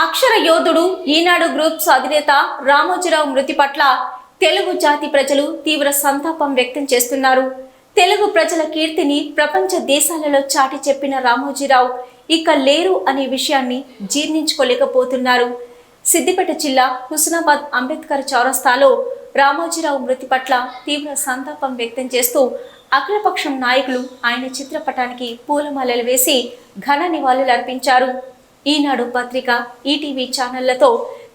అక్షర యోధుడు ఈనాడు గ్రూప్స్ అధినేత రామోజీరావు మృతి పట్ల తెలుగు జాతి ప్రజలు తీవ్ర సంతాపం వ్యక్తం చేస్తున్నారు. తెలుగు ప్రజల కీర్తిని ప్రపంచ దేశాలలో చాటి చెప్పిన రామోజీరావు ఇక లేరు అనే విషయాన్ని జీర్ణించుకోలేకపోతున్నారు. సిద్దిపేట జిల్లా హుస్నాబాద్ అంబేద్కర్ చౌరస్తాలో రామోజీరావు మృతి పట్ల తీవ్ర సంతాపం వ్యక్తం చేస్తూ అఖిలపక్షం నాయకులు ఆయన చిత్రపటానికి పూలమాలలు వేసి ఘన నివాళులు అర్పించారు ఈనాడు పత్రిక ఈటీవీ ఛానళ్ళతో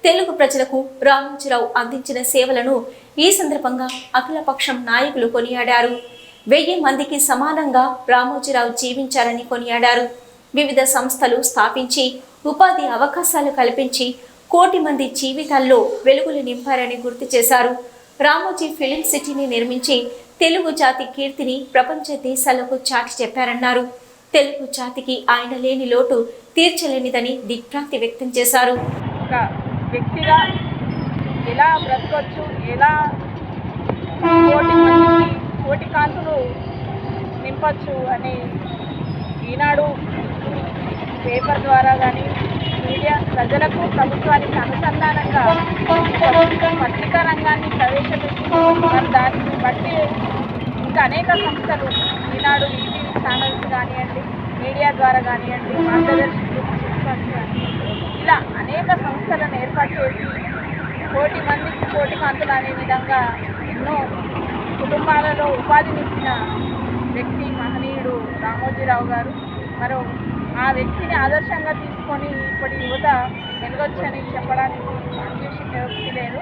తెలుగు ప్రజలకు రామోజీరావు అందించిన సేవలను ఈ సందర్భంగా అఖిలపక్షం నాయకులు కొనియాడారు. వెయ్యి మందికి సమానంగా రామోజీరావు జీవించారని కొనియాడారు. వివిధ సంస్థలు స్థాపించి ఉపాధి అవకాశాలు కల్పించి కోటి మంది జీవితాల్లో వెలుగులు నింపారని గుర్తు చేశారు. రామోజీ ఫిలిం సిటీని నిర్మించి తెలుగు జాతి కీర్తిని ప్రపంచ దేశాలకు చాటి చెప్పారన్నారు. తెలుగు జాతికి ఆయన లేని లోటు తీర్చలేనిదని దిగ్భ్రాంతి వ్యక్తం చేశారు. ఒక వ్యక్తిగా ఎలా బ్రతకొచ్చు ఎలా కోటి మందికి కోటి కాంతులు నింపచ్చు అని ఈనాడు పేపర్ ద్వారా కానీ మీడియా ప్రజలకు ప్రభుత్వానికి అనుసంధానంగా పత్రికా రంగాన్ని ప్రవేశపెట్టి దాన్ని బట్టి ఇంకా అనేక సంస్థలు ఈనాడు ఈటీవీ ఛానల్స్ కానివ్వండి మీడియా ద్వారా కానివ్వండి మార్గదర్శి ఇలా అనేక సంస్థలను ఏర్పాటు చేసి కోటి మందికి కోటి కాంతులు అనే విధంగా ఎన్నో కుటుంబాలలో ఉపాధినిచ్చిన వ్యక్తి మహనీయుడు రామోజీరావు గారు. మరో ఆ వ్యక్తిని ఆదర్శంగా తీసుకొని ఇప్పటి యువత వెలుగొచ్చని చెప్పడానికి అన్వేషణ లేదు.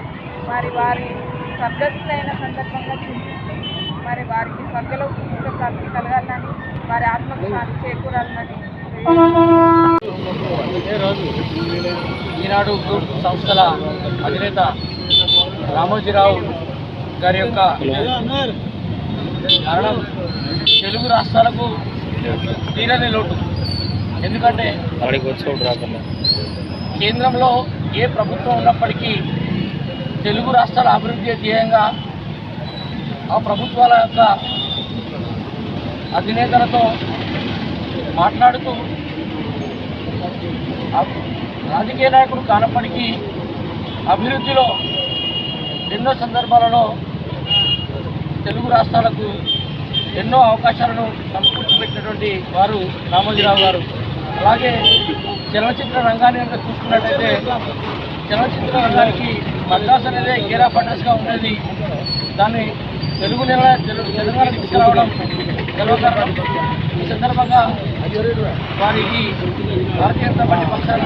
మరి వారి స్వర్గస్థులైన సందర్భంగా చూపిస్తుంది మరి వారికి స్వర్గలో ప్రాప్తి కలగాలని వారి ఆత్మకు శాంతి చేకూరాలని ఈనాడు గ్రూప్ సంస్థల అధినేత రామోజీరావు గారి యొక్క మరణం తెలుగు రాష్ట్రాలకు తీరని లోటు. ఎందుకంటే కేంద్రంలో ఏ ప్రభుత్వం ఉన్నప్పటికీ తెలుగు రాష్ట్రాల అభివృద్ధి ధ్యేయంగా ఆ ప్రభుత్వాల యొక్క అధినేతలతో మాట్లాడుతూ రాజకీయ నాయకుడు కానప్పటికీ అభివృద్ధిలో ఎన్నో సందర్భాలలో తెలుగు రాష్ట్రాలకు ఎన్నో అవకాశాలను సమకూర్చిపెట్టినటువంటి వారు రామోజీరావు గారు. అలాగే చలనచిత్ర రంగాన్ని కనుక చూసుకున్నట్లయితే చలనచిత్ర రంగానికి మద్రాస్ అనేది గేరా పటాస్గా ఉండేది. దాన్ని తెలుగు నెల తెలుగు తెలంగాణ తీసుకురావడం గర్వకారణం. ఈ సందర్భంగా వారికి భారతీయ జనతా పార్టీ పక్షాన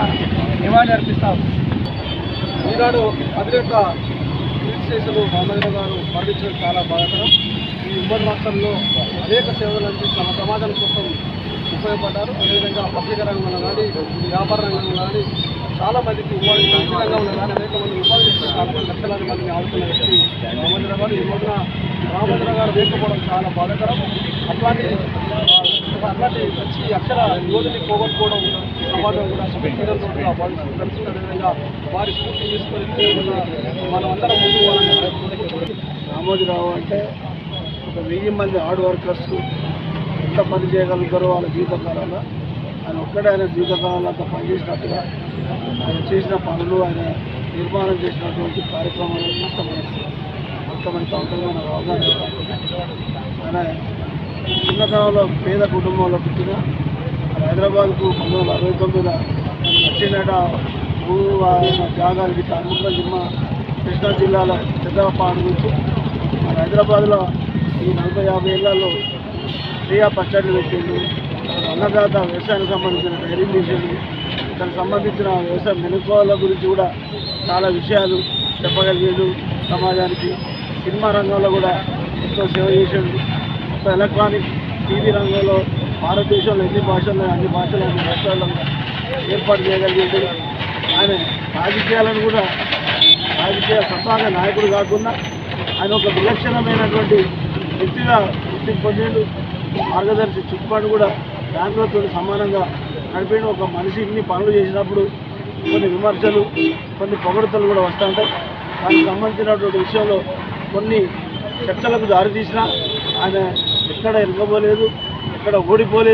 నివాళి అర్పిస్తాం. ఈనాడు అధినేత స్టేషన్ రామచంద్ర గారు మరణించడం చాలా బాధాకరం. ఈ ఉమ్మడి రాష్ట్రంలో అనేక సేవలు అందించి తమ సమాజం కోసం ఉపయోగపడ్డారు. అదేవిధంగా పత్రికా రంగంలో కానీ వ్యాపార రంగంలో కానీ చాలా మందికి ఉపాధి ఖచ్చితంగా ఉన్నారు అనేక మంది ఉపాధి చేస్తున్నారు. లక్షలాది మందిని ఆడుతున్న వ్యక్తి రామచంద్ర గారు ఈ రోజున రామచంద్ర గారు లేకపోవడం చాలా బాధాకరం. అట్లాంటి అట్లాంటి మంచి అక్షర యోధుని పోగొట్టుకోవడం సమాజం కూడా తీరంతో భావిస్తుంది తెలుస్తుంది అదేవిధంగా వారి స్ఫూర్తి తీసుకొని మనమందరం ముందు రామోజీరావు అంటే ఒక వెయ్యి మంది హార్డ్ వర్కర్స్ ఎంత పని చేయగలుగుతారో వాళ్ళ జీవితకాలంలో ఆయన ఒక్కడే ఆయన జీవితకాలంలో అంతా పనిచేసినట్టుగా ఆయన చేసిన పనులు ఆయన నిర్మాణం చేసినటువంటి కార్యక్రమాలు మొత్తం మనకు మొత్తమంత అవగాహన ఆయన చిన్నతనంలో పేద కుటుంబంలో పుట్టిన హైదరాబాద్కు పంతొమ్మిది వందల అరవై తొమ్మిది వచ్చినట భూ ఆయన జాగాలు అనుకున్న జిమ్మ కృష్ణా జిల్లాలో పెద్దపాడు నుంచి మన హైదరాబాద్లో ఈ నలభై యాభై ఏళ్ళలో ఫ్రీగా పచ్చళ్ళు పెట్టిండు అన్నదాత వ్యవసాయానికి సంబంధించిన డైరీ చేసిండు దానికి సంబంధించిన వ్యవసాయ మెనుకోవాల గురించి కూడా చాలా విషయాలు చెప్పగలిగాడు సమాజానికి సినిమా రంగంలో కూడా ఎంతో సేవ చేసాడు మొత్తం ఎలక్ట్రానిక్ టీవీ రంగంలో భారతదేశంలో ఎన్ని భాషల్లో అన్ని భాషలు అన్ని రాష్ట్రాల్లో ఏర్పాటు చేయగలిగాడు ఆయన రాజకీయాలను కూడా రాజకీయ సత్తాగా నాయకుడు కాకుండా ఆయన ఒక విలక్షణమైనటువంటి వ్యక్తిగా గుర్తింపు పొందిండు మార్గదర్శి చుట్టుపాటు కూడా బ్యాంకులతో సమానంగా నడిపిన ఒక మనిషి ఇన్ని పనులు చేసినప్పుడు కొన్ని విమర్శలు కొన్ని పొగడతలు కూడా వస్తూ ఉంటాయి. దానికి సంబంధించినటువంటి విషయంలో కొన్ని చర్చలకు దారితీసినా ఆయన ఎక్కడ ఎరగబోలేదు ఎక్కడ ఓడిపోలేదు.